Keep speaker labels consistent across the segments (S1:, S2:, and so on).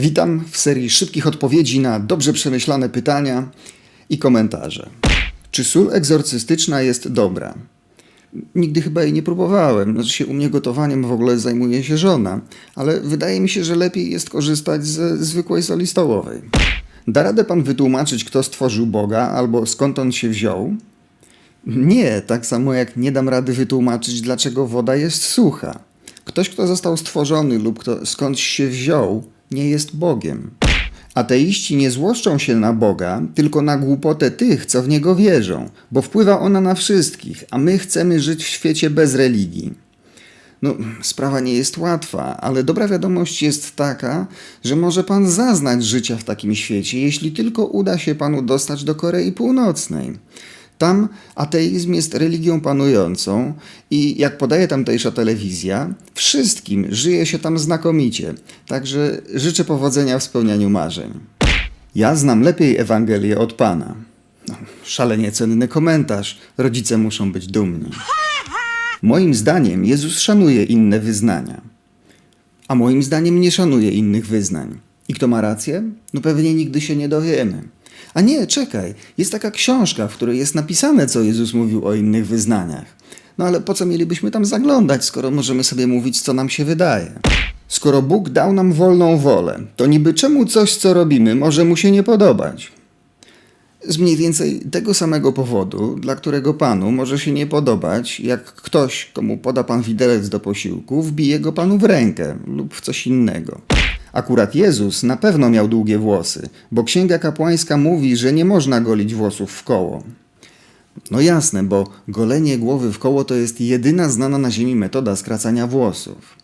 S1: Witam w serii szybkich odpowiedzi na dobrze przemyślane pytania i komentarze. Czy sól egzorcystyczna jest dobra? Nigdy chyba jej nie próbowałem. Znaczy się u mnie gotowaniem w ogóle zajmuje się żona, ale wydaje mi się, że lepiej jest korzystać ze zwykłej soli stołowej. Da radę pan wytłumaczyć, kto stworzył Boga albo skąd on się wziął? Nie, tak samo jak nie dam rady wytłumaczyć, dlaczego woda jest sucha. Ktoś, kto został stworzony lub kto skądś się wziął, nie jest Bogiem. Ateiści nie złoszczą się na Boga, tylko na głupotę tych, co w Niego wierzą, bo wpływa ona na wszystkich, a my chcemy żyć w świecie bez religii. No, sprawa nie jest łatwa, ale dobra wiadomość jest taka, że może pan zaznać życia w takim świecie, jeśli tylko uda się panu dostać do Korei Północnej. Tam ateizm jest religią panującą i jak podaje tamtejsza telewizja, wszystkim żyje się tam znakomicie. Także życzę powodzenia w spełnianiu marzeń. Ja znam lepiej Ewangelię od Pana. No, szalenie cenny komentarz. Rodzice muszą być dumni. Moim zdaniem Jezus szanuje inne wyznania. A moim zdaniem nie szanuje innych wyznań. I kto ma rację? No pewnie nigdy się nie dowiemy. A nie, czekaj, jest taka książka, w której jest napisane, co Jezus mówił o innych wyznaniach. No ale po co mielibyśmy tam zaglądać, skoro możemy sobie mówić, co nam się wydaje? Skoro Bóg dał nam wolną wolę, to niby czemu coś, co robimy, może mu się nie podobać? Z mniej więcej tego samego powodu, dla którego panu może się nie podobać, jak ktoś, komu poda pan widelec do posiłku, wbije go panu w rękę lub w coś innego. Akurat Jezus na pewno miał długie włosy, bo księga kapłańska mówi, że nie można golić włosów w koło. No jasne, bo golenie głowy w koło to jest jedyna znana na ziemi metoda skracania włosów.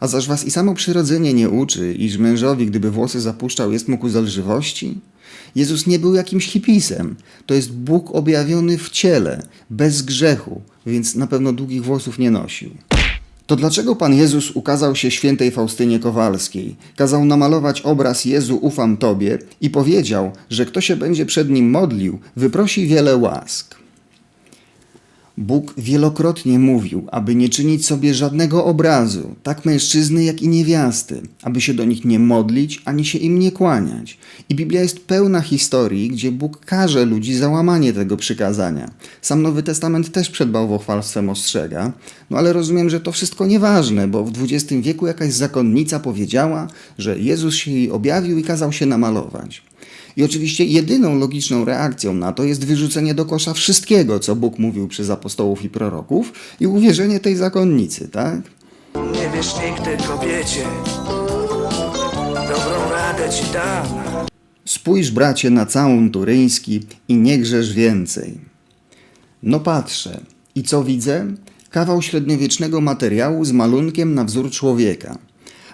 S1: A zaż was i samo przyrodzenie nie uczy, iż mężowi, gdyby włosy zapuszczał, jest mógł zelżywości? Jezus nie był jakimś hipisem. To jest Bóg objawiony w ciele, bez grzechu, więc na pewno długich włosów nie nosił. To dlaczego Pan Jezus ukazał się świętej Faustynie Kowalskiej, kazał namalować obraz Jezu ufam Tobie i powiedział, że kto się będzie przed Nim modlił, wyprosi wiele łask. Bóg wielokrotnie mówił, aby nie czynić sobie żadnego obrazu, tak mężczyzny jak i niewiasty, aby się do nich nie modlić ani się im nie kłaniać. I Biblia jest pełna historii, gdzie Bóg każe ludzi za łamanie tego przykazania. Sam Nowy Testament też przed bałwochwalstwem ostrzega, no ale rozumiem, że to wszystko nieważne, bo w XX wieku jakaś zakonnica powiedziała, że Jezus się jej objawił i kazał się namalować. I oczywiście jedyną logiczną reakcją na to jest wyrzucenie do kosza wszystkiego, co Bóg mówił przez apostołów i proroków i uwierzenie tej zakonnicy, tak?
S2: Nie wiesz nigdy kobiecie Dobrą radę ci dam
S1: Spójrz, bracie, na całun turyński i nie grzesz więcej. No patrzę. I co widzę? Kawał średniowiecznego materiału z malunkiem na wzór człowieka.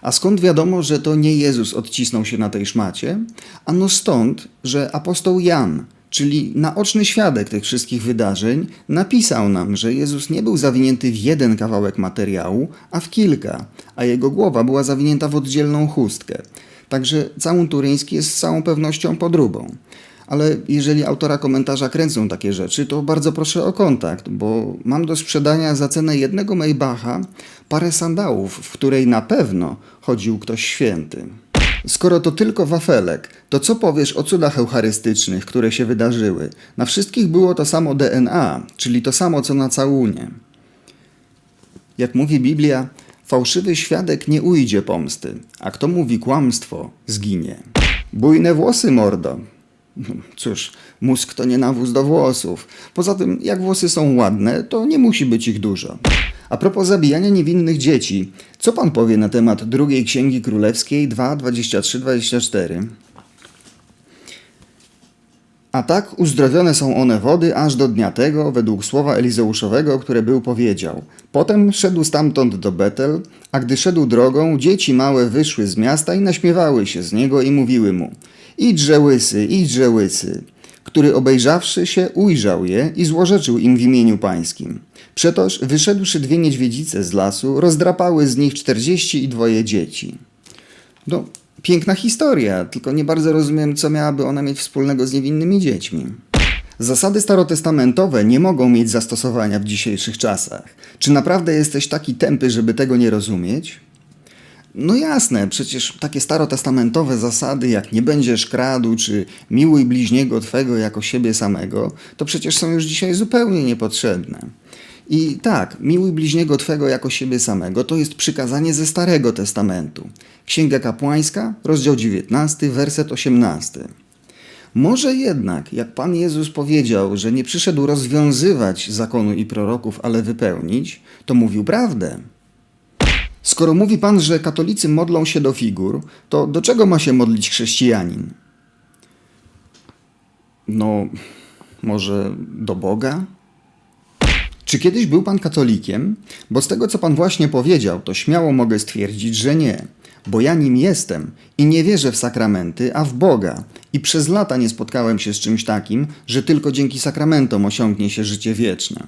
S1: A skąd wiadomo, że to nie Jezus odcisnął się na tej szmacie? Ano stąd, że apostoł Jan, czyli naoczny świadek tych wszystkich wydarzeń, napisał nam, że Jezus nie był zawinięty w jeden kawałek materiału, a w kilka, a jego głowa była zawinięta w oddzielną chustkę. Także całun turyński jest z całą pewnością podróbą. Ale jeżeli autora komentarza kręcą takie rzeczy, to bardzo proszę o kontakt, bo mam do sprzedania za cenę jednego Maybacha parę sandałów, w której na pewno chodził ktoś święty. Skoro to tylko wafelek, to co powiesz o cudach eucharystycznych, które się wydarzyły? Na wszystkich było to samo DNA, czyli to samo co na całunie. Jak mówi Biblia, fałszywy świadek nie ujdzie pomsty, a kto mówi kłamstwo, zginie. Bujne włosy, mordo. Cóż, mózg to nie nawóz do włosów. Poza tym, jak włosy są ładne, to nie musi być ich dużo. A propos zabijania niewinnych dzieci, co pan powie na temat drugiej księgi królewskiej 2, 23, 24? A tak uzdrowione są one wody aż do dnia tego, według słowa Elizeuszowego, które był powiedział. Potem szedł stamtąd do Betel, a gdy szedł drogą, dzieci małe wyszły z miasta i naśmiewały się z niego i mówiły mu Idźże łysy, idźże łysy, który obejrzawszy się ujrzał je i złorzeczył im w imieniu pańskim. Przetoż wyszedłszy dwie niedźwiedzice z lasu, rozdrapały z nich czterdzieści i dwoje dzieci. No, piękna historia, tylko nie bardzo rozumiem, co miałaby ona mieć wspólnego z niewinnymi dziećmi. Zasady starotestamentowe nie mogą mieć zastosowania w dzisiejszych czasach. Czy naprawdę jesteś taki tępy, żeby tego nie rozumieć? No jasne, przecież takie starotestamentowe zasady, jak nie będziesz kradł, czy miłuj bliźniego twego jako siebie samego, to przecież są już dzisiaj zupełnie niepotrzebne. I tak, miłuj bliźniego twego jako siebie samego to jest przykazanie ze Starego Testamentu. Księga Kapłańska, rozdział 19, werset 18. Może jednak, jak Pan Jezus powiedział, że nie przyszedł rozwiązywać zakonu i proroków, ale wypełnić, to mówił prawdę. Skoro mówi Pan, że katolicy modlą się do figur, to do czego ma się modlić chrześcijanin? No, może do Boga? Czy kiedyś był Pan katolikiem? Bo z tego, co Pan właśnie powiedział, to śmiało mogę stwierdzić, że nie. Bo ja nim jestem i nie wierzę w sakramenty, a w Boga. I przez lata nie spotkałem się z czymś takim, że tylko dzięki sakramentom osiągnie się życie wieczne.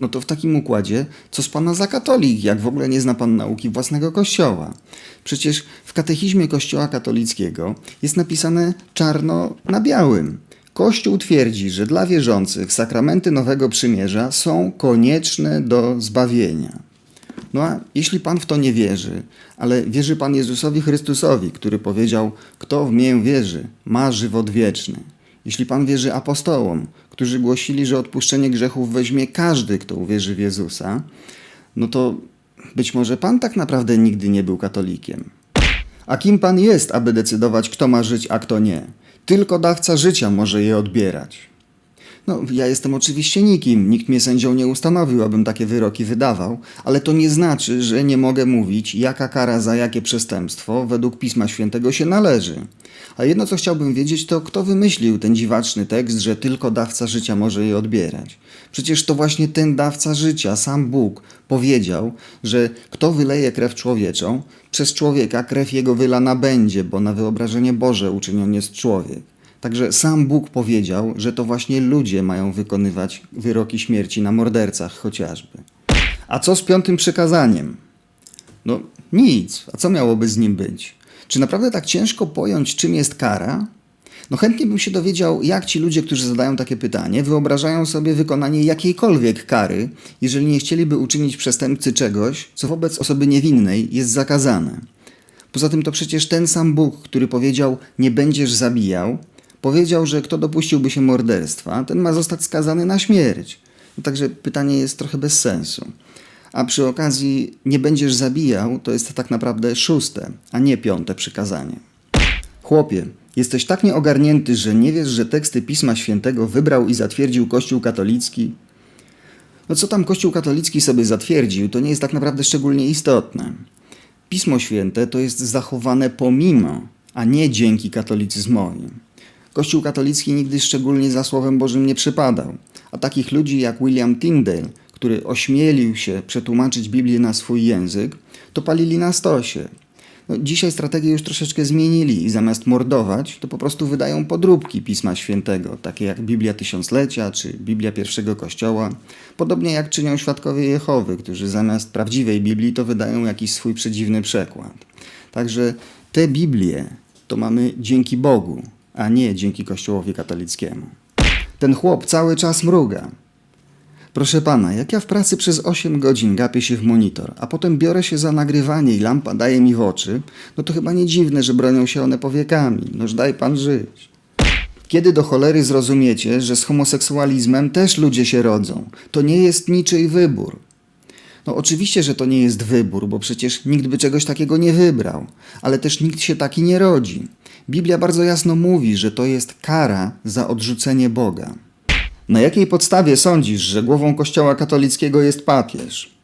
S1: No to w takim układzie, co z pana za katolik, jak w ogóle nie zna pan nauki własnego kościoła? Przecież w katechizmie kościoła katolickiego jest napisane czarno na białym. Kościół twierdzi, że dla wierzących sakramenty Nowego Przymierza są konieczne do zbawienia. No a jeśli pan w to nie wierzy, ale wierzy pan Jezusowi Chrystusowi, który powiedział: Kto w mię wierzy, ma żywot wieczny. Jeśli pan wierzy apostołom, którzy głosili, że odpuszczenie grzechów weźmie każdy, kto uwierzy w Jezusa, no to być może pan tak naprawdę nigdy nie był katolikiem. A kim pan jest, aby decydować, kto ma żyć, a kto nie? Tylko dawca życia może je odbierać. No, ja jestem oczywiście nikim, nikt mnie sędzią nie ustanowił, abym takie wyroki wydawał, ale to nie znaczy, że nie mogę mówić, jaka kara za jakie przestępstwo według Pisma Świętego się należy. A jedno, co chciałbym wiedzieć, to kto wymyślił ten dziwaczny tekst, że tylko dawca życia może je odbierać. Przecież to właśnie ten dawca życia, sam Bóg, powiedział, że kto wyleje krew człowieczą, przez człowieka krew jego wylana będzie, bo na wyobrażenie Boże uczyniony jest człowiek. Także sam Bóg powiedział, że to właśnie ludzie mają wykonywać wyroki śmierci na mordercach chociażby. A co z piątym przykazaniem? No nic. A co miałoby z nim być? Czy naprawdę tak ciężko pojąć, czym jest kara? No chętnie bym się dowiedział, jak ci ludzie, którzy zadają takie pytanie, wyobrażają sobie wykonanie jakiejkolwiek kary, jeżeli nie chcieliby uczynić przestępcy czegoś, co wobec osoby niewinnej jest zakazane. Poza tym to przecież ten sam Bóg, który powiedział nie będziesz zabijał, powiedział, że kto dopuściłby się morderstwa, ten ma zostać skazany na śmierć. No także pytanie jest trochę bez sensu. A przy okazji nie będziesz zabijał, to jest tak naprawdę szóste, a nie piąte przykazanie. Chłopie, jesteś tak nieogarnięty, że nie wiesz, że teksty Pisma Świętego wybrał i zatwierdził Kościół katolicki? No co tam Kościół katolicki sobie zatwierdził, to nie jest tak naprawdę szczególnie istotne. Pismo Święte to jest zachowane pomimo, a nie dzięki katolicyzmowi. Kościół katolicki nigdy szczególnie za Słowem Bożym nie przypadał, a takich ludzi jak William Tyndale, który ośmielił się przetłumaczyć Biblię na swój język, to palili na stosie. No, dzisiaj strategię już troszeczkę zmienili i zamiast mordować, to po prostu wydają podróbki Pisma Świętego, takie jak Biblia Tysiąclecia czy Biblia Pierwszego Kościoła, podobnie jak czynią świadkowie Jehowy, którzy zamiast prawdziwej Biblii to wydają jakiś swój przedziwny przekład. Także te Biblie to mamy dzięki Bogu, a nie dzięki Kościołowi katolickiemu. Ten chłop cały czas mruga. Proszę pana, jak ja w pracy przez 8 godzin gapię się w monitor, a potem biorę się za nagrywanie i lampa daje mi w oczy, no to chyba nie dziwne, że bronią się one powiekami. Noż daj pan żyć. Kiedy do cholery zrozumiecie, że z homoseksualizmem też ludzie się rodzą? To nie jest niczyj wybór. No oczywiście, że to nie jest wybór, bo przecież nikt by czegoś takiego nie wybrał, ale też nikt się taki nie rodzi. Biblia bardzo jasno mówi, że to jest kara za odrzucenie Boga. Na jakiej podstawie sądzisz, że głową Kościoła katolickiego jest papież?